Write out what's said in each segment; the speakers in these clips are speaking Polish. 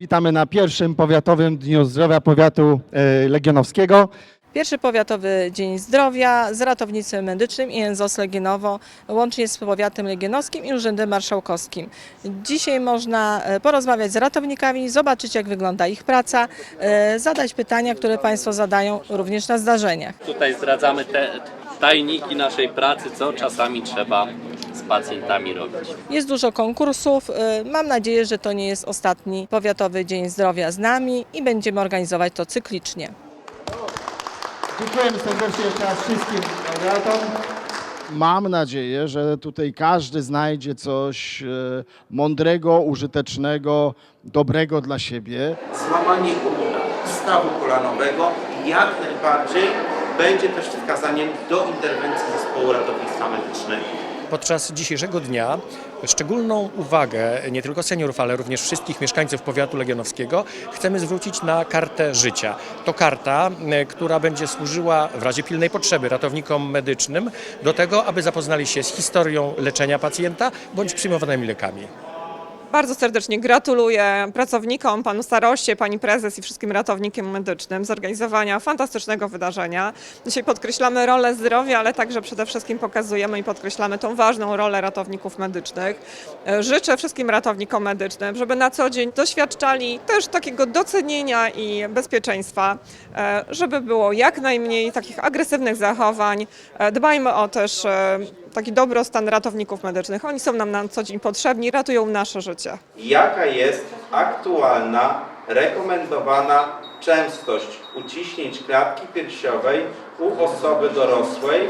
Witamy na pierwszym powiatowym Dniu Zdrowia Powiatu e, Legionowskiego. Pierwszy Powiatowy Dzień Zdrowia z ratownictwem medycznym i NZOS Legionowo, łącznie z Powiatem Legionowskim i Urzędem Marszałkowskim. Dzisiaj można e, porozmawiać z ratownikami, zobaczyć jak wygląda ich praca, e, zadać pytania, które Państwo zadają również na zdarzeniach. Tutaj zdradzamy te tajniki naszej pracy, co czasami trzeba z pacjentami robić. Jest dużo konkursów. e, Mam nadzieję, że to nie jest ostatni Powiatowy Dzień Zdrowia z nami i będziemy organizować to cyklicznie. Dziękujemy serdecznie jeszcze raz wszystkim laureatom. Mam nadzieję, że tutaj każdy znajdzie coś e, mądrego, użytecznego, dobrego dla siebie. złamanie kolana, stawu kolanowego jak najbardziej będzie też wskazaniem do interwencji zespołu ratownictwa medycznego. Podczas dzisiejszego dnia szczególną uwagę nie tylko seniorów, ale również wszystkich mieszkańców powiatu legionowskiego chcemy zwrócić na kartę życia. To karta, e, która będzie służyła w razie pilnej potrzeby ratownikom medycznym do tego, aby zapoznali się z historią leczenia pacjenta bądź przyjmowanymi lekami. Bardzo serdecznie gratuluję pracownikom, panu staroście, pani prezes i wszystkim ratownikom medycznym zorganizowania fantastycznego wydarzenia. Dzisiaj podkreślamy rolę zdrowia, ale także przede wszystkim pokazujemy i podkreślamy tą ważną rolę ratowników medycznych. Życzę wszystkim ratownikom medycznym, żeby na co dzień doświadczali też takiego docenienia i bezpieczeństwa, e, żeby było jak najmniej takich agresywnych zachowań. E, Dbajmy o też e, taki dobrostan ratowników medycznych. Oni są nam na co dzień potrzebni, ratują nasze życie. Jaka jest aktualna, rekomendowana częstość uciśnięć klatki piersiowej u osoby dorosłej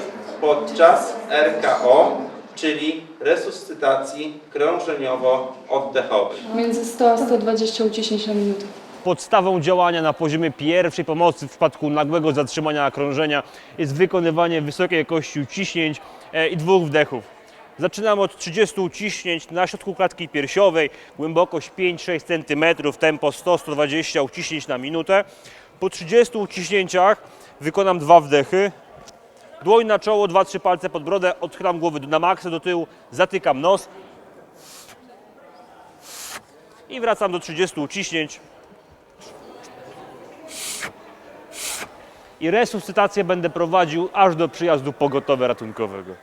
podczas RKO, czyli resuscytacji krążeniowo-oddechowej? Między 100 a 120 uciśnięć na minutę. Podstawą działania na poziomie pierwszej pomocy w przypadku nagłego zatrzymania krążenia jest wykonywanie wysokiej jakości uciśnięć e, i dwóch wdechów. Zaczynamy od 30 uciśnięć na środku klatki piersiowej, głębokość 5-6 cm, tempo 100-120 uciśnięć na minutę. Po 30 uciśnięciach wykonam dwa wdechy. Dłoń na czoło, 2-3 palce pod brodę, odchylam głowę na maksa do tyłu, zatykam nos i wracam do 30 uciśnięć. I resuscytację będę prowadził aż do przyjazdu pogotowia ratunkowego.